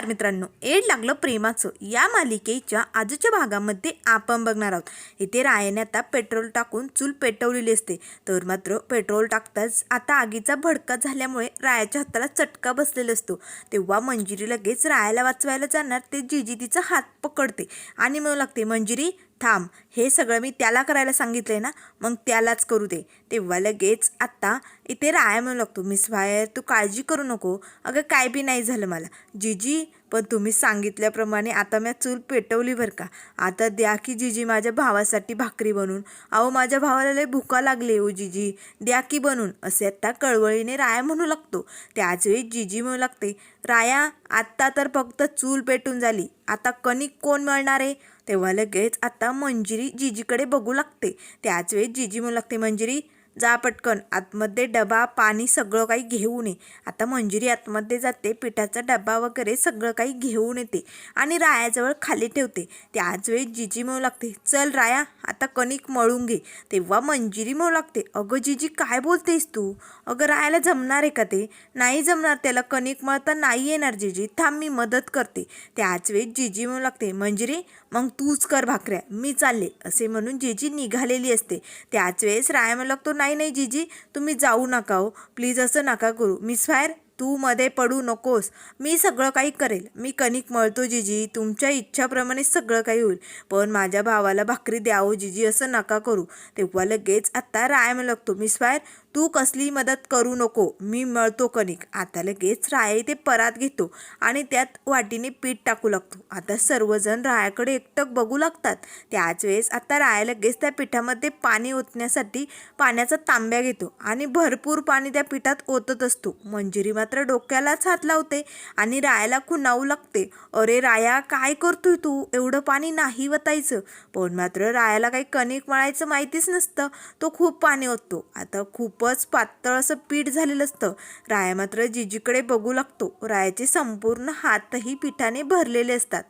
नमस्कार मित्रांनो एड लागलं प्रेमाचं. या मालिकेच्या आजच्या भागामध्ये आपण बघणार आहोत. इथे रायाने आता पेट्रोल टाकून चूल पेटवलेली असते. तर मात्र पेट्रोल टाकताच आता आगीचा भडका झाल्यामुळे रायाच्या हाताला चटका बसलेला असतो. तेव्हा मंजिरी लगेच रायाला वाचवायला जाणार. ते जिजी तिचा हात पकडते आणि म्हणू लागते मंजिरी थांब हे सगळं मी त्याला करायला सांगितलं आहे ना मग त्यालाच करू दे. तेव्हा लगेच आत्ता इथे राया म्हणू लागतो. मिस फायर तू काळजी करू नको. अगं काय बी नाही झालं मला. जीजी पण तुम्ही सांगितल्याप्रमाणे आता मी चूल पेटवली बरं का. आता द्या की जीजी माझ्या भावासाठी भाकरी बनून अहो माझ्या भावाला लय भुका लागली हो जीजी. द्या की बनून असे आत्ता कळवळीने राया म्हणू लागतो. त्याचवेळी जिजी जीजी म्हणू लागते राया आत्ता तर फक्त चूल पेटून झाली. आता कणिक कोण मळणार आहे? तेव्हा लगेच आता मंजिरी जिजीकडे बघू लागते. त्याच वेळी जिजी म्हणू लागते मंजिरी जा पटकन. आतमध्ये डबा पाणी सगळं काही घेऊन ये. आता मंजिरी आतमध्ये जाते पिठाचा डबा वगैरे सगळं काही घेऊन येते आणि रायाजवळ खाली ठेवते. त्याच वेळी जिजी म्हणू लागते चल राया आता कणिक मळून घे. तेव्हा मंजिरी म्हणू लागते अगं जिजी काय बोलतेस तू? अगं रायाला जमणार आहे का ते? नाही जमणार त्याला कणिक मळता नाही येणार जिजी. थांब मी मदत करते. त्याच वेळी जिजी म्हणू लागते मंजिरी मग तूच कर भाकऱ्या मी चालले. असे म्हणून जिजी निघालेली असते. त्याच वेळेस राया म्हणू लागतो नाही नाही जिजी तुम्ही जाऊ नका हो. प्लीज असं नका करू. मिस फायर तू मध्ये पडू नकोस. मी सगळं काही करेल. मी कणिक मळतो जिजी. तुमच्या इच्छाप्रमाणे सगळं काही होईल. पण माझ्या भावाला भाकरी द्यावं हो, जिजी. असं नका करू. तेव्हा लगेच आत्ता राय लागतो मिस फायर तू कसली मदत करू नको. मी मळतो कणिक. आता लगेच राया इथे परात घेतो आणि त्यात वाटीने पीठ टाकू लागतो. आता सर्वजण रायाकडे एकटक बघू लागतात. त्याच वेळेस आता राया लगेच त्या पिठामध्ये पाणी ओतण्यासाठी पाण्याचा तांब्या घेतो आणि भरपूर पाणी त्या पिठात ओतत असतो. मंजिरी मात्र डोक्यालाच हात लावते आणि रायाला खुणावू लागते. अरे राया काय करतोय तू? एवढं पाणी नाही वतायचं. पण मात्र रायाला काही कणिक मळायचं माहितीच नसतं. तो खूप पाणी ओततो. आता खूप खूपच पातळ असं पीठ झालेलं असतं. राया मात्र जिजीकडे बघू लागतो. रायाचे संपूर्ण हातही पिठाने भरलेले असतात.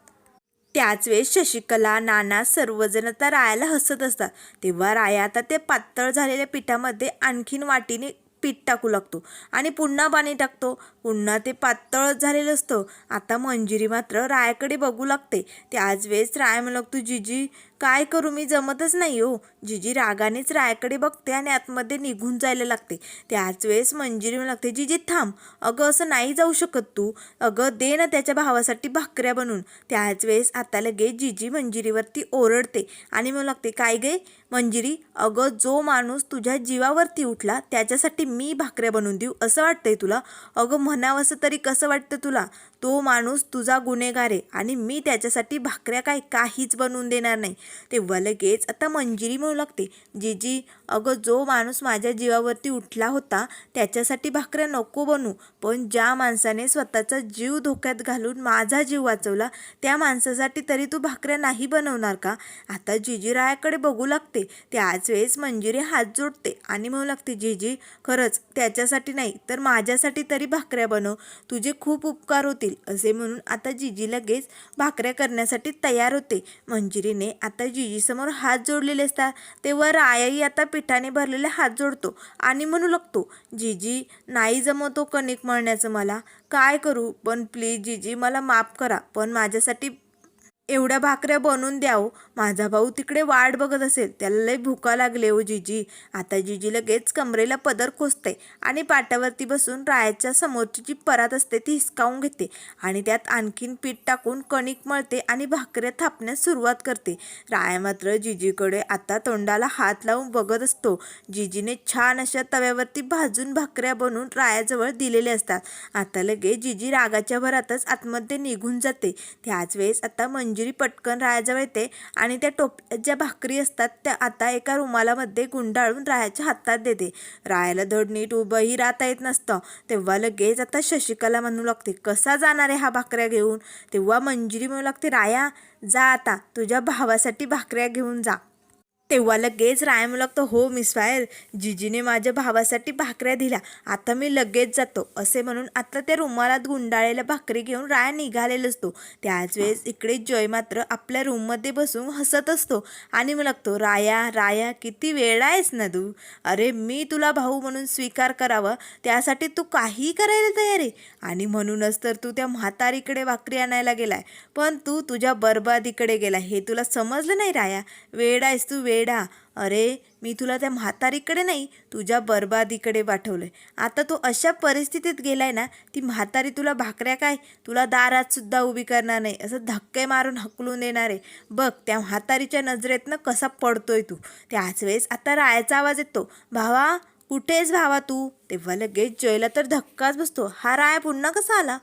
त्याच वेळेस शशिकला नाना सर्वजण आता रायाला हसत असतात. तेव्हा राया आता ते पातळ झालेल्या पिठामध्ये आणखीन वाटीने पीठ टाकू लागतो आणि पुन्हा पाणी टाकतो. पुन्हा ते पातळ झालेलं असतं. आता मंजिरी मात्र रायाकडे बघू लागते. त्याच वेळेस राय म्हणू लागतो जिजी काय करू? मी जमतच नाही हो. जिजी रागानेच रायाकडे बघते आणि आतमध्ये निघून जायला लागते. त्याच वेळेस मंजिरी लागते जिजी थांब. अगं असं नाही जाऊ शकत तू. अगं दे ना त्याच्या भावासाठी भाकऱ्या बनवून. त्याच वेळेस आता लगेच जिजी मंजिरीवरती ओरडते आणि मला लागते काय गे? मंजिरी अगं जो माणूस तुझ्या जीवावरती उठला त्याच्यासाठी मी भाकऱ्या बनवून देऊ. असं वाटतंय तुला? अगं म्हणावंसं तरी कसं वाटतं तुला? तो माणूस तुझा गुन्हेगार आहे आणि मी त्याच्यासाठी भाकऱ्या काय काहीच बनवून देणार नाही. तेव्हा लगेच आता मंजिरी म्हणू लागते. जीजी अगं जो माणूस माझ्या जीवावरती उठला होता त्याच्यासाठी भाकऱ्या नको बनवू पण ज्या माणसाने स्वतःचा जीव धोक्यात घालून माझा जीव वाचवला त्या माणसासाठी तरी तू भाकऱ्या नाही बनवणार का? आता जिजीरायाकडे बघू लागते. त्याच वेळेस मंजिरी हात जोडते आणि म्हणू लागते जीजी खरंच त्याच्यासाठी नाही तर माझ्यासाठी तरी भाकऱ्या बनव. तुझे खूप उपकार होतील असे म्हणून आता जिजी लगेच भाकऱ्या करण्यासाठी तयार होते. मंजिरीने आता आता जिजीसमोर हात जोडलेले असतात. तेव्हा रायाही आता पिठाने भरलेले हात जोडतो आणि म्हणू लागतो जीजी नाही जमवतो कणिक मळण्याचं मला. काय करू? पण प्लीज जीजी मला माफ करा. पण माझ्यासाठी एवढ्या भाकऱ्या बनवून द्याव. माझा भाऊ तिकडे वाट बघत असेल. त्याला लय भुका लागले हो जीजी. आता जीजी लगेच कमरेला पदर खोचते आणि पाटावरती बसून रायाच्या समोरची जी परात असते ती हिसकावून घेते आणि त्यात आणखीन पीठ टाकून कणिक मळते आणि भाकऱ्या थापण्यास सुरुवात करते. राया मात्र जीजीकडे आता तोंडाला हात लावून बघत असतो. जीजीने छान अशा तव्यावरती भाजून भाकऱ्या बनवून रायाजवळ दिलेले असतात. आता लगेच जीजी रागाच्या भरातच आतमध्ये निघून जाते. त्याच वेळेस आता मंजिरी पटकन रायाजवळ येते आणि त्या टोप ज्या भाकरी असतात त्या आता एका रुमालामध्ये गुंडाळून रायाच्या हातात देते. रायाला धड नीट उभंही राहता येत नसतं. तेव्हा लगेच आता शशिकला म्हणू लागते कसा जाणार आहे हा भाकऱ्या घेऊन? तेव्हा मंजिरी म्हणू लागते राया जा आता. तुझ्या भावासाठी भाकऱ्या घेऊन जा. तेव्हा लगेच राया लागतो हो मिस फायर जिजीने माझ्या भावासाठी भाकऱ्या दिल्या. आता मी लगेच जातो. असे म्हणून आता त्या रुमालात गुंडाळलेल्या भाकरी घेऊन राया निघालेला असतो त्याच वेळेस इकडे जय मात्र आपल्या रूममध्ये बसून हसत असतो आणि मग लागतो राया राया किती वेळ आहेस ना तू? अरे मी तुला भाऊ म्हणून स्वीकार करावा त्यासाठी तू काही करायला तयार आहे. आणि म्हणूनच तर तू त्या म्हातारीकडे भाकरी आणायला गेलाय. पण तू तुझ्या बरबादीकडे गेला हे तुला समजलं नाही राया? वेड आहेस तू वेडा. अरे मी तुला त्या म्हातारीकडे नाही तुझ्या बरबादीकडे पाठवलंय आता तू अशा परिस्थितीत गेलाय ना ती म्हातारी तुला भाकऱ्या काय? तुला दारात सुद्धा उभी करणार नाही. असं धक्के मारून हकलून देणार. आहे बघ त्या म्हातारीच्या नजरेतनं कसा पडतोय तू. त्याच वेळेस आता रायाचा आवाज येतो. भावा कुठेच भावा तू? तेव्हा लगेच जयला तर धक्काच बसतो. हा राया पुन्हा कसा आला?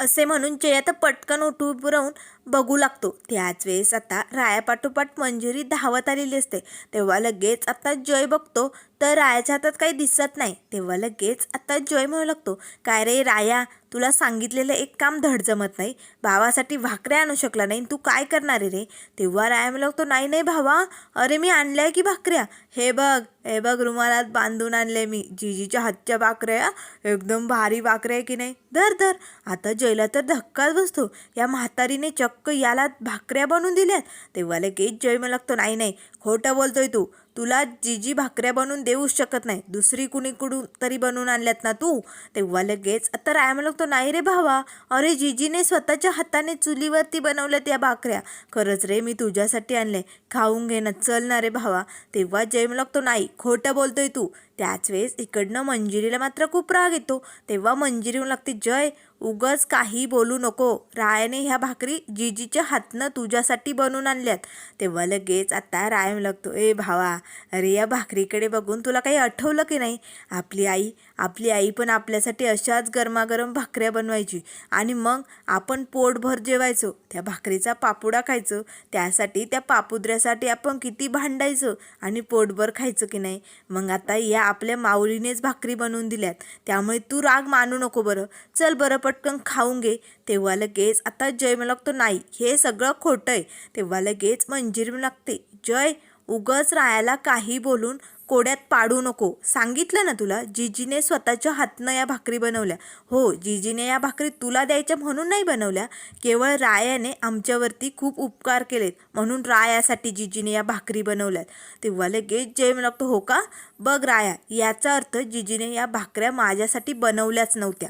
असे म्हणून जयत आता पटकन उठू राहून बघू लागतो. त्याच वेळेस आता रायापाठोपाठ मंजुरी धावत आलेली असते. तेव्हा लगेच आता जय बघतो. तर रायाच्या हातात काही दिसत नाही. तेव्हा लगेच आता जय म्हणू लागतो काय रे राया तुला सांगितलेलं एक काम धड जमत नाही. भावासाठी भाकऱ्या आणू शकला नाही. तू काय करणार रे? तेव्हा राया म्हणू लागतो नाही नाही भावा. अरे मी आणल्या की भाकऱ्या? हे बघ हे बघ रुमालात बांधून आणले मी. जिजीच्या हातच्या भाकऱ्या. एकदम भारी भाकऱ्या आहे की नाही? धर धर. आता जयला तर धक्काच बसतो. या म्हातारीने चक्क याला भाकऱ्या बनवून दिल्यात. तेव्हा लगेच जय मला लागतो नाही नाही खोटं बोलतोय तू. तुला जी भाकऱ्या बनवून देऊच शकत नाही. दुसरी कुणीकडून तरी बनवून आणल्यात ना तू? तेव्हा लगेच. तर आय मला तो नाही रे भावा. अरे जीजीने स्वतःच्या हाताने चुलीवरती बनवल्यात या भाकऱ्या. खरंच रे मी तुझ्यासाठी आणले. खाऊन घे ना. चल ना रे भावा. तेव्हा जय मला नाही. खोटं बोलतोय तू. त्याच वेळेस इकडनं मंजिरीला मात्र खूप राग येतो. तेव्हा मंजिरी म्हणू लागते जय उगच काही बोलू नको. रायाने ह्या भाकरी जीजीच्या हातनं तुझ्यासाठी बनवून आणल्यात. तेव्हा लगेच आता राय लागतो ए भावा अरे या भाकरीकडे बघून तुला काही आठवलं की नाही? आपली आई आपली आई पण आपल्यासाठी अशाच गरमागरम भाकऱ्या बनवायची. आणि मग आपण पोटभर जेवायचो. त्या भाकरीचा पापुडा खायचो. त्यासाठी त्या पापुद्र्यासाठी आपण किती भांडायचो आणि पोटभर खायचं की नाही? मग आता या आपल्या माऊलीनेच भाकरी बनवून दिल्यात. त्यामुळे तू राग मानू नको बरं. चल बरं पटकन खाऊन घे. तेव्हा लगेच आता जय मला लागतो नाही. हे सगळं खोटं आहे. तेव्हा लगेच मंजिरी लागते. जय उगच रायाला काही बोलून कोड्यात पाडू नको. सांगितलं ना तुला? जीजीने स्वतःच्या हातनं या भाकरी बनवल्या. हो जिजीने या भाकरी तुला द्यायच्या म्हणून नाही बनवल्या. केवळ रायाने आमच्यावरती खूप उपकार केलेत. म्हणून रायासाठी जिजीने या भाकरी बनवल्यात. तेव्हा लगेच जय म्हणतो लागतो हो का? बघ राया याचा अर्थ जीजीने या भाकऱ्या माझ्यासाठी बनवल्याच नव्हत्या.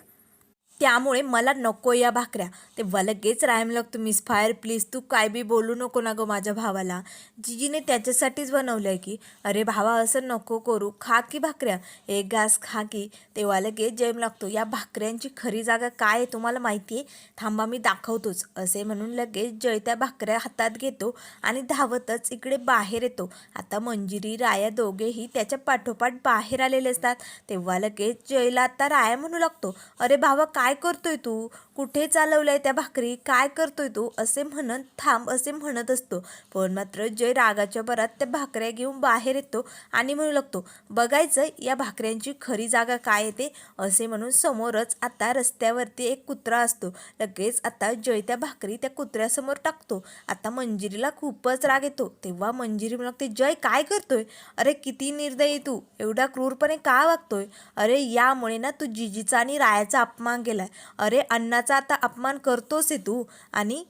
त्यामुळे मला नको या भाकऱ्या. तेव्हा लगेच रायम लागतो मिस फायर प्लीज तू काय बी बोलू नको ना गं माझ्या भावाला. जिजीने त्याच्यासाठीच बनवलं आहे की. अरे भावा असं नको करू. खा की भाकऱ्या. एक घास खा की. तेव्हा लगेच जैम लागतो. या भाकऱ्यांची खरी जागा काय आहे तुम्हाला माहिती आहे? थांबा मी दाखवतोच. असे म्हणून लगेच जय त्या भाकऱ्या हातात घेतो आणि धावतच इकडे बाहेर येतो. आता मंजिरी राया दोघेही त्याच्या पाठोपाठ बाहेर आलेले असतात. तेव्हा लगेच जयला आता राया म्हणू लागतो. अरे भावा काय काय करतोय तू? कुठे चालवलंय त्या भाकरी? काय करतोय तू? असे म्हणत थांब असे म्हणत असतो. पण मात्र जय रागाच्या भरात त्या भाकऱ्या घेऊन बाहेर येतो आणि म्हणू लागतो बघायचं या भाकऱ्यांची खरी जागा काय येते असे म्हणून समोरच आता रस्त्यावरती एक कुत्रा असतो. लगेच आता जय त्या भाकरी त्या कुत्र्यासमोर टाकतो. आता मंजिरीला खूपच राग येतो. तेव्हा मंजिरी म्हणू लागते जय काय करतोय? अरे किती निर्दयी तू. एवढा क्रूरपणे का वागतोय? अरे यामुळे ना तू जिजीचा आणि रायाचा अपमान केलाय अरे अण्णाचा आता अपमान करतोस आहे तू आणि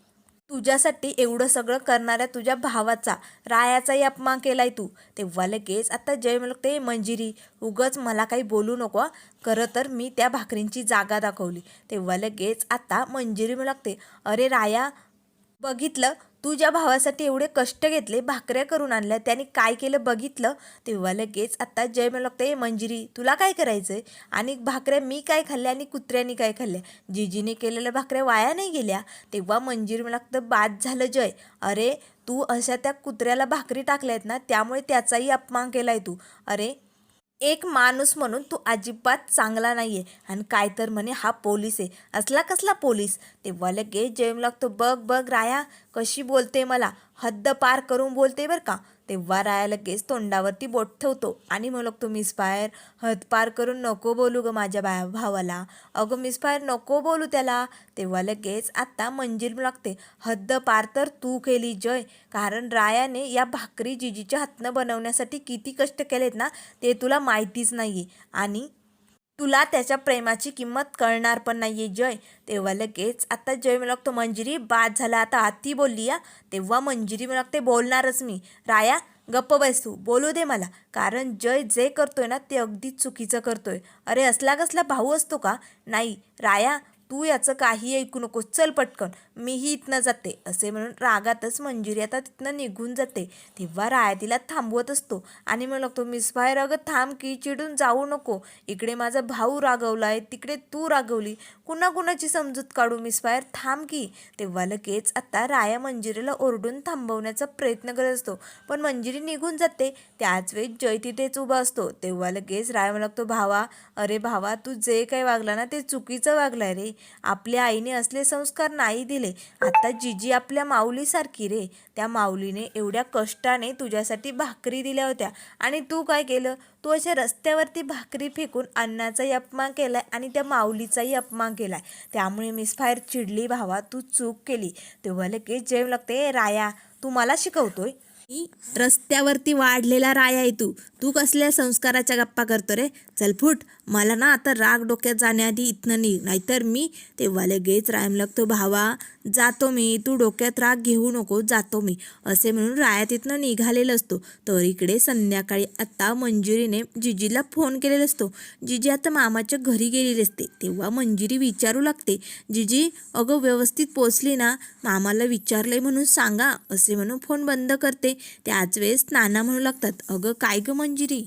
तुझ्यासाठी एवढं सगळं करणाऱ्या तुझ्या भावाचा रायाचाही अपमान केलाय तू. तेव्हा लगेच आता जय ते मंजिरी उगच मला काही बोलू नको खरं तर मी त्या भाकरींची जागा दाखवली. तेव्हा लगेच आता मंजिरी म्हणते अरे राया बघितलं तू ज्या भावासाठी एवढे कष्ट घेतले भाकऱ्या करून आणल्या त्याने काय केलं बघितलं? तेव्हा लगेच आत्ता जय मला लागतं मंजिरी तुला काय करायचं आहे आणि भाकऱ्या मी काय खाल्ल्या आणि कुत्र्यानी काय खाल्ल्या? जिजीने केलेल्या भाकऱ्या वाया नाही गेल्या. तेव्हा मंजिरी मला लागतं बाद झालं जय. अरे तू अशा त्या कुत्र्याला भाकरी टाकल्या आहेत ना त्यामुळे त्याचाही अपमान केला आहे तू. अरे एक माणूस म्हणून तू अजिबात चांगला नाही आहे आणि काय तर म्हणे हा पोलीस आहे. असला कसला पोलीस? तेव्हा लगेच जेम लागतो. बघ बघ राया कशी बोलते मला. हद्द पार करून बोलते बरं का. तेव्हा राया लगेच तोंडावरती बोट ठेवतो. आणि मग लागतो मिस फायर हद पार करून नको बोलू ग माझ्या बा भावाला. अगं मिस फायर नको बोलू त्याला. तेव्हा लगेच आत्ता मंजिर लागते. हद्द पार तर तू केली जय. कारण रायाने या भाकरी जिजीच्या हातनं बनवण्यासाठी किती कष्ट केलेत ना ते तुला माहितीच नाही आणि तुला त्याच्या प्रेमाची किंमत कळणार पण नाही आहे जय. तेव्हा लगेच आता जय मला लागतो मंजिरी बाद झाला आता आती बोलली या तेव्हा मंजिरी मला लागते बोलणारच मी. राया गप्प बस तू बोलू दे मला. कारण जय जे करतोय ना ते अगदी चुकीचं करतोय. अरे असला कसला भाऊ असतो का? नाही राया तू याचं काही ऐकू नको चल पटकन. मीही इथनं जाते असे म्हणून रागातच मंजिरी आता तिथनं निघून जाते. तेव्हा राया तिला थांबवत असतो आणि मग लागतो मिस बाहेर अगं थांब की चिडून जाऊ नको. इकडे माझा भाऊ रागवला आहे तिकडे तू रागवली. कुणा कुणाची समजूत काढू मिस बाहेर थांब की. तेव्हा लगेच आता राया मंजिरीला ओरडून थांबवण्याचा प्रयत्न करत असतो. पण मंजिरी निघून जाते. त्याच वेळी जय तिथेच उभा असतो. तेव्हा लगेच राया मला लागतो भावा अरे भावा तू जे काही वागला ना ते चुकीचं वागलाय रे. आपल्या आईने असले संस्कार नाही दिले. आता जिजी आपल्या माऊलीसारखी रे. त्या माऊलीने एवढ्या कष्टाने तुझ्यासाठी भाकरी दिल्या होत्या. आणि तू काय केलं? तू अशा रस्त्यावरती भाकरी फेकून अन्नाचाही अपमान केलाय आणि त्या माऊलीचाही अपमान केलाय. त्यामुळे मिस फायर चिडली भावा. तू चूक केली. तेव्हा लगेच जेव लागते. राया तू मला शिकवतोय? रस्त्यावरती वाढलेला राया आहे तू. तू कसल्या संस्काराच्या गप्पा करतो रे? चल फुट. मला ना आता राग डोक्यात जाण्याआधी इथनं निघ नाहीतर मी तेव्हा लगेच रायम लागतो भावा जातो मी. तू डोक्यात राग घेऊ नको जातो मी. असे म्हणून राया तिथनं निघालेला असतो. तर इकडे संध्याकाळी आता मंजुरीने जिजीला फोन केलेला असतो. जिजी आता मामाच्या घरी गेलेली असते. तेव्हा मंजिरी विचारू लागते. जिजी अगं व्यवस्थित पोचली ना? मामाला विचारले म्हणून सांगा. असे म्हणून फोन बंद करते. त्याच वेळेस नाना म्हणू लागतात अगं काय गं मंजिरी?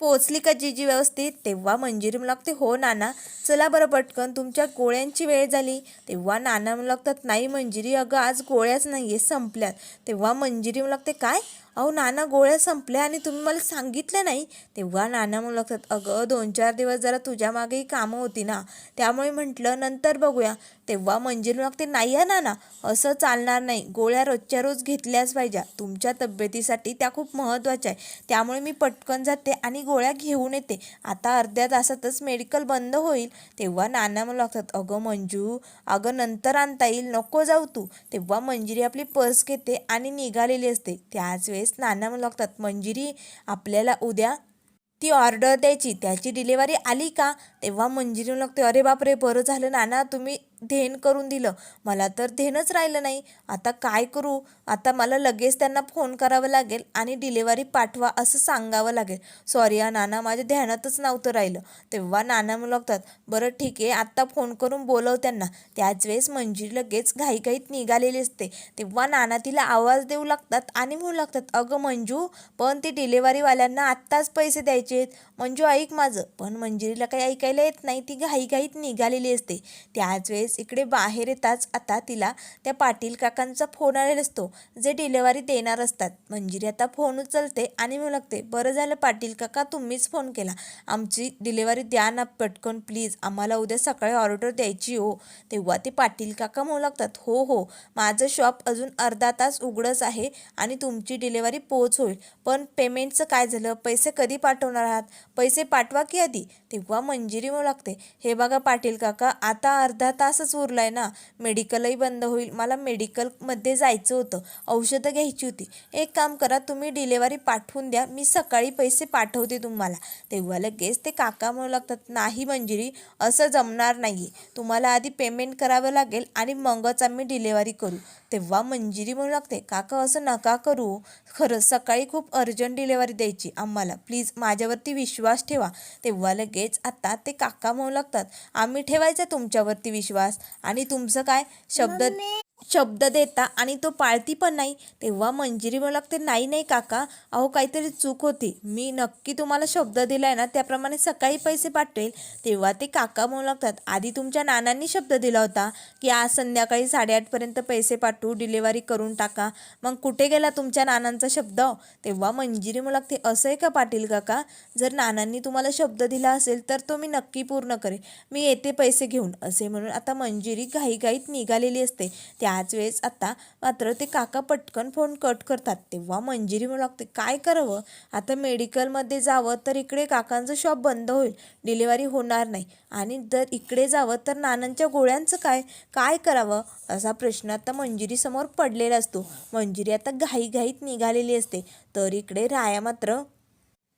पोचली का जीजी व्यवस्थित? तेव्हा मंजिरी म्हणू लागते हो नाना चला बरं पटकन तुमच्या गोळ्यांची वेळ झाली. तेव्हा नाना म्हणू लागतात नाही मंजिरी अगं आज गोळ्याच नाही आहे संपल्यात. तेव्हा मंजिरी म्हणू लागते काय? अहो नाना गोळ्या संपल्या आणि तुम्ही मला सांगितलं नाही? तेव्हा नाना म्हणू लागतात अगं दोन चार दिवस जरा तुझ्या मागेही कामं होती ना त्यामुळे म्हटलं नंतर बघूया. तेव्हा मंजिरी मागते नाही आहे नाना असं चालणार नाही. गोळ्या रोजच्या रोज घेतल्याच पाहिजे. तुमच्या तब्येतीसाठी त्या खूप महत्त्वाच्या आहे त्यामुळे मी पटकन जाते आणि गोळ्या घेऊन येते. आता अर्ध्या तासातच मेडिकल बंद होईल. तेव्हा नाना मला लागतात अगं मंजू अगं नंतर आणता येईल. नको जाऊ तू. तेव्हा मंजिरी आपली पर्स घेते आणि निघालेली असते. त्याच वेळेस नाना मला लागतात मंजिरी आपल्याला उद्या ती ऑर्डर द्यायची. त्याची डिलेवरी आली का? तेव्हा मंजिरी लागते अरे बापरे! बरं झालं नाना. तुम्ही धेन करून दिलं. मला तर धेनच राहिलं नाही. आता काय करू? आता मला लगेच त्यांना फोन करावं लागेल आणि डिलेवरी पाठवा असं सांगावं लागेल. सॉरी हा नाना माझ्या ध्यानातच नव्हतं राहिलं. तेव्हा नाना लागतात बरं ठीक आहे आत्ता फोन करून बोलव त्यांना. त्याच वेळेस मंजिरी लगेच घाईघाईत निघालेली असते. तेव्हा नाना तिला आवाज देऊ लागतात आणि म्हणू लागतात अगं मंजू पण ती डिलेवरीवाल्यांना आत्ताच पैसे द्यायचे आहेत. मंजू ऐक माझं. पण मंजिरीला काही ऐकायला येत नाही. ती घाईघाईत निघालेली असते. त्याच वेळेस इकडे बाहेर येताच आता तिला त्या पाटील काकांचा फोन आलेला असतो जे डिलेवरी देणार असतात. मंजिरी आता फोन उचलते आणि म्हणू लागते बरं झालं पाटील काका तुम्हीच फोन केला. आमची डिलेवरी द्या ना पटकन प्लीज आम्हाला उद्या सकाळी ऑर्डर द्यायची हो. तेव्हा ते पाटील काका म्हणू लागतात हो हो. माझं शॉप अजून अर्धा तास उघडंच आहे आणि तुमची डिलेवरी पोच होईल. पण पेमेंटचं काय झालं? पैसे कधी पाठवणार आहात? पैसे पाठवा की आधी? तेव्हा मंजिरी म्हणू लागते हे बघा पाटील काका आता अर्धा तास तासच आहे ना. मेडिकलही बंद होईल. मला मेडिकलमध्ये जायचं होतं. औषधं घ्यायची होती. एक काम करा तुम्ही डिलेवरी पाठवून द्या. मी सकाळी पैसे पाठवते तुम्हाला. तेव्हा लगेच ते काका म्हणू लागतात नाही मंजिरी असं जमणार नाही तुम्हाला आधी पेमेंट करावं लागेल आणि मगच आम्ही डिलेवरी करू. तेव्हा मंजिरी म्हणू लागते काका असं नका करू. खरंच सकाळी खूप अर्जंट डिलेवरी द्यायची आम्हाला. प्लीज माझ्यावरती विश्वास ठेवा. तेव्हा लगेच आता ते काका म्हणू लागतात आम्ही ठेवायचा तुमच्यावरती विश्वास. आणि तुमचं काय? शब्द शब्द देता आणि तो पाळती पण नाही तेव्हा मंजिरी म्हणू लागते नाही नाही काका अहो काहीतरी चूक होती. मी नक्की तुम्हाला शब्द दिलाय ना त्याप्रमाणे सकाळी पैसे पाठवेल. तेव्हा ते काका म्हणू लागतात आधी तुमच्या नानांनी शब्द दिला होता की आज संध्याकाळी साडेआठपर्यंत पैसे पाठवू डिलेवरी करून टाका. मग कुठे गेला तुमच्या नानांचा शब्द? तेव्हा मंजिरी म्हणू लागते असं आहे का पाटील काका? जर नानांनी तुम्हाला शब्द दिला असेल तर तो मी नक्की पूर्ण करेन. मी येते पैसे घेऊन. असे म्हणून आता मंजिरी घाईघाईत निघालेली असते. त्या त्याच वेळेस आता मात्र ते काका पटकन फोन कट करतात. तेव्हा मंजिरी म्हणू लागते काय करावं? आता मेडिकलमध्ये जावं तर इकडे काकांचं शॉप बंद होईल. डिलिव्हरी होणार नाही. आणि जर इकडे जावं तर नानांच्या गोळ्यांचं काय? काय करावं? असा प्रश्न आता मंजिरीसमोर पडलेला असतो. मंजिरी आता घाईघाईत निघालेली असते. तर इकडे राया मात्र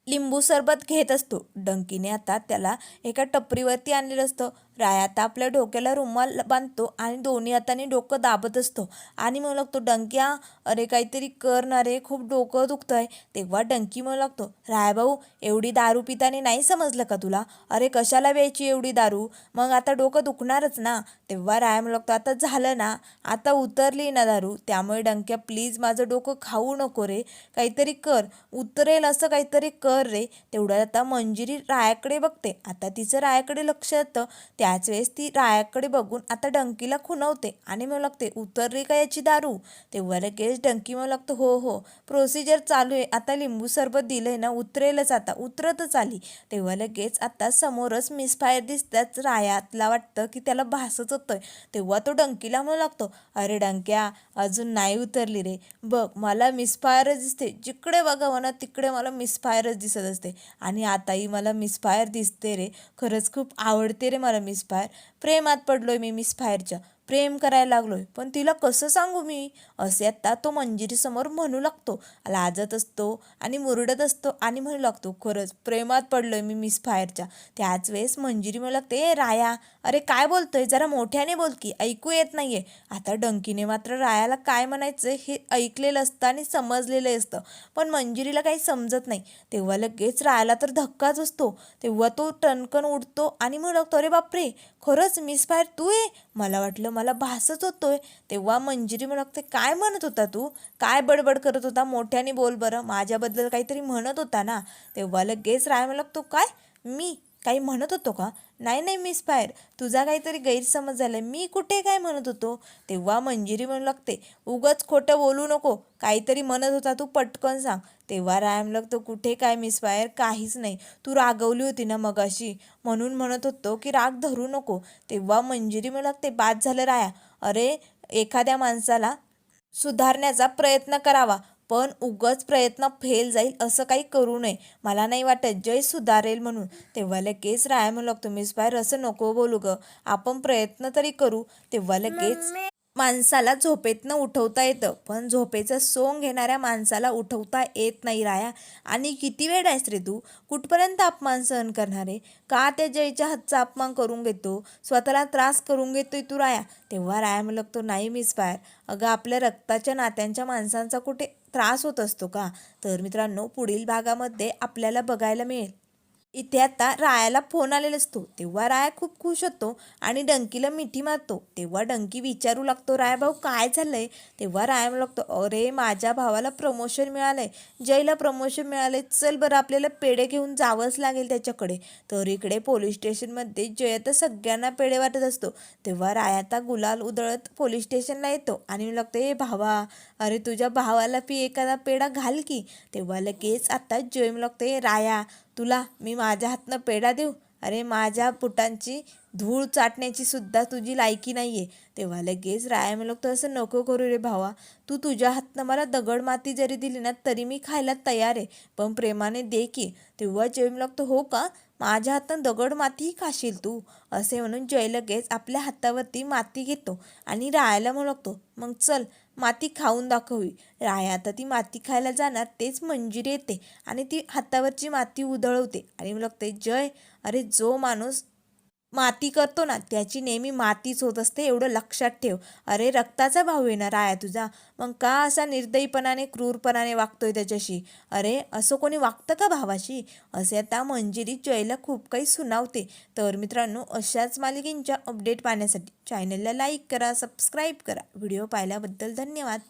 लिंबू सरबत घेत असतो. डंकीने आता त्याला एका टपरीवरती आणलेलं असतं. राय. आता आपल्या डोक्याला रुमाल बांधतो आणि दोन्ही हाताने डोकं दाबत असतो. आणि मग लागतो डंक्या अरे काहीतरी कर ना रे खूप डोकं दुखतं आहे तेव्हा डंकी म्हणू लागतो राय भाऊ एवढी दारू पिताने नाही समजलं का तुला? अरे कशाला व्यायची एवढी दारू? मग आता डोकं दुखणारच ना. तेव्हा राय म्हणू लागतो आता झालं ना आता उतरली ना दारू त्यामुळे डंक्या प्लीज माझं डोकं खाऊ नको रे काहीतरी कर उतरेल असं काहीतरी कर रे. तेवढ्यात आता मंजिरी रायाकडे बघते. आता तिचं रायाकडे लक्ष येतं. त्याच वेळेस ती रायाकडे बघून आता डंकीला खुणवते आणि मग लागते उतरली का याची दारू? तेव्हा लगेच डंकी मग लागतो हो हो प्रोसिजर चालू आहे. आता लिंबू सरबत दिलंय ना उतरेलच आता उतरतच आली. तेव्हा लगेच आता समोरच मिसफायर दिसताच रायातला वाटतं की त्याला भासच होतोय. तेव्हा तो डंकीला म्हणू लागतो अरे डंक्या अजून नाही उतरली रे. बघ मला मिसफायरच दिसते. जिकडे बघावं ना तिकडे मला मिसफायरच दिसत असते. आणि आताही मला मिसफायर दिसते रे. खरंच खूप आवडते रे मला मिसफायर प्रेमात पडलोय मी मिसफायरच्या प्रेम करायला लागलोय. पण तिला कसं सांगू मी? असे आता तो मंजिरीसमोर म्हणू लागतो. लाजत असतो आणि मुरडत असतो आणि म्हणू लागतो खरंच प्रेमात पडलोय मी मिस फायरच्या त्याच वेळेस मंजिरी म्हणू लागते "ए, राया अरे काय बोलतोय? जरा मोठ्याने बोल की ऐकू येत नाहीये. आता डंकीने मात्र रायाला काय म्हणायचं हे ऐकलेलं असतं आणि समजलेलं असतं. पण मंजिरीला काही समजत नाही. तेव्हा लगेच रायाला तर धक्काच असतो तेव्हा तो टणकन उडतो आणि म्हणू लागतो अरे बापरे खरंच मिस फायर तू आहे मला वाटलं मला भासच होतोय. तेव्हा मंजिरी म्हणू लागते काय म्हणत होता तू? काय बडबड करत होता? मोठ्याने बोल बरं. माझ्याबद्दल काहीतरी म्हणत होता ना? तेव्हा लगेच राय म्हणू लागतो काय? मी काही म्हणत होतो का? नाही नाही मिस फायर तुझा काहीतरी गैरसमज झालाय. मी कुठे काय म्हणत होतो? तेव्हा मंजिरी म्हणू लागते उगच खोटं बोलू नको. काहीतरी म्हणत होता तू पटकन सांग. तेव्हा रायम तो कुठे काय मिसफायर काहीच नाही. तू रागवली होती ना मगाशी? म्हणून म्हणत होतो की राग धरू नको. तेव्हा मंजिरी म्हणू लागते बाद झालं राया. अरे एखाद्या माणसाला सुधारण्याचा प्रयत्न करावा. पण उगच प्रयत्न फेल जाईल असं काही करू नये. मला नाही वाटत जय सुधारेल म्हणून. तेव्हा लगेच राया म्हणू लागतो मिस बाहेर असं नको बोलू ग. आपण प्रयत्न तरी करू. तेव्हा लगेच माणसाला झोपेतनं उठवता येतं. पण झोपेचं सोंग घेणाऱ्या माणसाला उठवता येत नाही राया. आणि किती वेळ आहेस रे तू? कुठपर्यंत अपमान सहन करणार आहे? का त्या जयच्या हातचा अपमान करून घेतो? स्वतःला त्रास करून घेतोय तू राया? तेव्हा राया म्हणू लागतो नाही मिस फायर अगं आपल्या रक्ताच्या नात्यांच्या माणसांचा कुठे त्रास होत असतो का? तर मित्रांनो पुढील भागामध्ये आपल्याला बघायला मिळेल. इथे आता रायाला फोन आलेला असतो. तेव्हा राया खूप खुश होतो आणि डंकीला मिठी मारतो. तेव्हा डंकी विचारू लागतो राया भाऊ काय झालंय? तेव्हा राया म्हणू लागतो अरे माझ्या भावाला प्रमोशन मिळालंय. जयला प्रमोशन मिळालंय. चल बरं आपल्याला पेढे घेऊन जावंच लागेल त्याच्याकडे. तर इकडे पोलीस स्टेशनमध्ये जय तर सगळ्यांना पेढे वाटत असतो. तेव्हा राया आता गुलाल उधळत पोलीस स्टेशनला येतो आणि म्हणू लागतो ए भावा अरे तुझ्या भावाला पी एखादा पेढा घाल की. तेव्हा लगेच आता जय म्हणू लागतो ए राया तुला मी माझ्या हातनं पेढा देऊ? अरे माझ्या पुटांची धूळ चाटण्याची सुद्धा तुझी लायकी नाही आहे तेव्हा लगेच राया म्हणलो लागतो असं नको करू रे भावा. तू तुझ्या हातनं मला दगड माती जरी दिली ना तरी मी खायला तयार आहे. पण प्रेमाने दे की. तेव्हा जेवी म्हणू लागतो हो का? माझ्या हातून दगड मातीही खाशील तू असे म्हणून जय लगेच आपल्या हातावरती माती घेतो आणि रायाला म्हणतो मग चल माती खाऊन दाखवी. राया आता ती माती खायला जाणार तेच मंजिरी येते आणि ती हातावरची माती उधळवते आणि मग लागते जय अरे जो माणूस माती करतो ना त्याची नेहमी मातीच होत असते एवढं लक्षात ठेव. अरे रक्ताचा भाऊ येणार राया तुझा. मग का असा निर्दयीपणाने क्रूरपणाने वागतोय त्याच्याशी? अरे असं कोणी वागतं का भावाशी? असे आता मंजिरी जयला खूप काही सुनावते. तर मित्रांनो अशाच मालिकेंच्या अपडेट पाहण्यासाठी चॅनलला लाईक करा सबस्क्राईब करा. व्हिडिओ पाहिल्याबद्दल धन्यवाद.